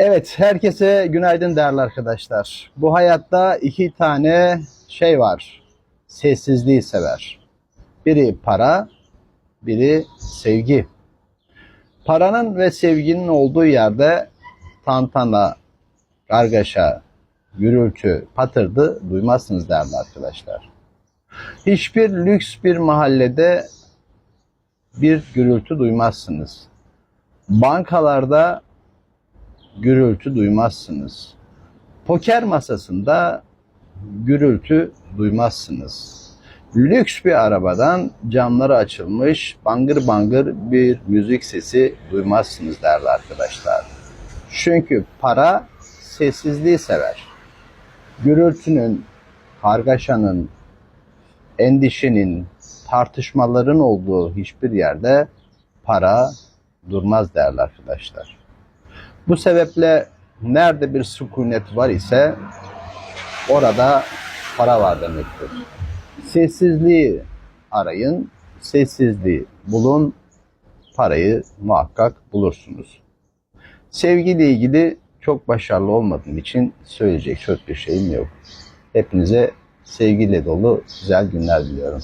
Evet, herkese günaydın değerli arkadaşlar. Bu hayatta iki tane şey var. Sessizliği sever. Biri para, biri sevgi. Paranın ve sevginin olduğu yerde tantana, kargaşa, gürültü, patırdı duymazsınız değerli arkadaşlar. Hiçbir lüks bir mahallede bir gürültü duymazsınız. Bankalarda gürültü duymazsınız. Poker masasında gürültü duymazsınız. Lüks bir arabadan camları açılmış bangır bangır bir müzik sesi duymazsınız değerli arkadaşlar. Çünkü para sessizliği sever. Gürültünün, kargaşanın, endişenin, tartışmaların olduğu hiçbir yerde para durmaz değerli arkadaşlar. Bu sebeple nerede bir sükunet var ise orada para var demektir. Sessizliği arayın, sessizliği bulun, parayı muhakkak bulursunuz. Sevgiyle ilgili çok başarılı olmadığım için söyleyecek çok bir şeyim yok. Hepinize sevgiyle dolu güzel günler diliyorum.